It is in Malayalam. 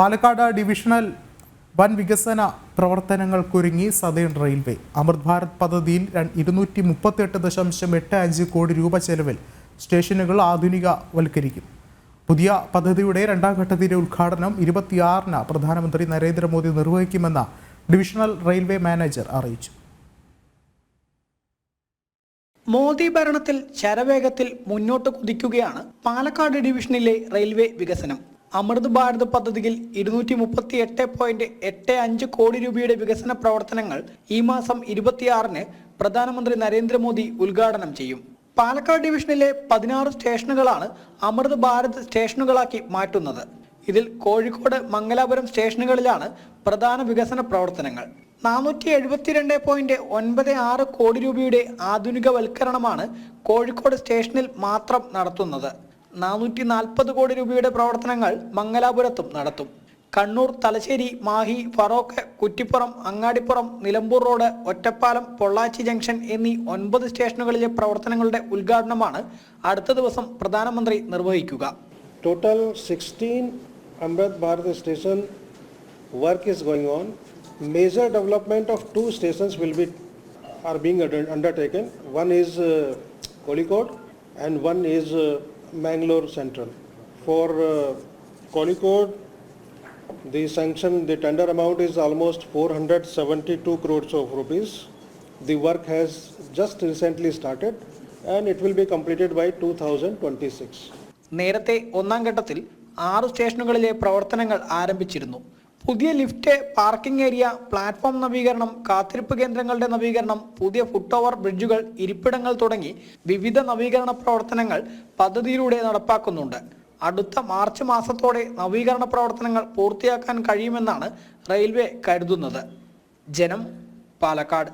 പാലക്കാട് ഡിവിഷണൽ വൻ വികസന പ്രവർത്തനങ്ങൾക്കൊരുങ്ങി സതേൺ റെയിൽവേ. അമൃത് ഭാരത് പദ്ധതിയിൽ ഇരുന്നൂറ്റി മുപ്പത്തെട്ട് ദശാംശം എട്ട് അഞ്ച് കോടി രൂപ ചെലവിൽ സ്റ്റേഷനുകൾ ആധുനികവൽക്കരിക്കും. പുതിയ പദ്ധതിയുടെ രണ്ടാം ഘട്ടത്തിന്റെ ഉദ്ഘാടനം ഇരുപത്തിയാറിന് പ്രധാനമന്ത്രി നരേന്ദ്രമോദി നിർവഹിക്കുമെന്ന് ഡിവിഷണൽ റെയിൽവേ മാനേജർ അറിയിച്ചു. മോദി ഭരണത്തിൽ ശരവേഗത്തിൽ മുന്നോട്ട് കുതിക്കുകയാണ് പാലക്കാട് ഡിവിഷനിലെ റെയിൽവേ വികസനം. അമൃത് ഭാരത് പദ്ധതിയിൽ ഇരുന്നൂറ്റി മുപ്പത്തി എട്ട് പോയിന്റ് എട്ട് അഞ്ച് കോടി രൂപയുടെ വികസന പ്രവർത്തനങ്ങൾ ഈ മാസം ഇരുപത്തിയാറിന് പ്രധാനമന്ത്രി നരേന്ദ്രമോദി ഉദ്ഘാടനം ചെയ്യും. പാലക്കാട് ഡിവിഷനിലെ പതിനാറ് സ്റ്റേഷനുകളാണ് അമൃത് ഭാരത് സ്റ്റേഷനുകളാക്കി മാറ്റുന്നത്. ഇതിൽ കോഴിക്കോട് മംഗലാപുരം സ്റ്റേഷനുകളിലാണ് പ്രധാന വികസന പ്രവർത്തനങ്ങൾ. നാനൂറ്റി എഴുപത്തിരണ്ട് പോയിന്റ് ഒൻപത് ആറ് കോടി രൂപയുടെ ആധുനികവൽക്കരണമാണ് കോഴിക്കോട് സ്റ്റേഷനിൽ മാത്രം നടത്തുന്നത്. നാനൂറ്റി നാൽപ്പത് കോടി രൂപയുടെ പ്രവർത്തനങ്ങൾ മംഗലാപുരത്തും നടത്തും കണ്ണൂർ തലശ്ശേരി മാഹി ഫറോക്ക് കുറ്റിപ്പുറം അങ്ങാടിപ്പുറം നിലമ്പൂർ റോഡ് ഒറ്റപ്പാലം പൊള്ളാച്ചി ജംഗ്ഷൻ എന്നീ ഒൻപത് സ്റ്റേഷനുകളിലെ പ്രവർത്തനങ്ങളുടെ ഉദ്ഘാടനമാണ് അടുത്ത ദിവസം പ്രധാനമന്ത്രി നിർവഹിക്കുക Total 16 Amrit Bharat station work is going on. Major development of two stations will be, are being under- undertaken. One is uh, Kozhikode and one is uh, Mangalore Central. For uh, Conicode, the sanction, the tender amount is almost 472 crores of rupees. The work has just recently started and it will be completed by 2026. നേരത്തെ ഒന്നാം ഘട്ടത്തിൽ ആറ് സ്റ്റേഷനുകളിലെ പ്രവർത്തനങ്ങൾ ആരംഭിച്ചിരുന്നു പുതിയ ലിഫ്റ്റ് പാർക്കിംഗ് ഏരിയ പ്ലാറ്റ്ഫോം നവീകരണം കാത്തിരിപ്പ് കേന്ദ്രങ്ങളുടെ നവീകരണം പുതിയ ഫുട് ഓവർ ബ്രിഡ്ജുകൾ ഇരിപ്പിടങ്ങൾ തുടങ്ങി വിവിധ നവീകരണ പ്രവർത്തനങ്ങൾ പദ്ധതിയിലൂടെ നടപ്പാക്കുന്നുണ്ട്. അടുത്ത മാർച്ച് മാസത്തോടെ നവീകരണ പ്രവർത്തനങ്ങൾ പൂർത്തിയാക്കാൻ കഴിയുമെന്നാണ് റെയിൽവേ കരുതുന്നത്. ജനം പാലക്കാട്.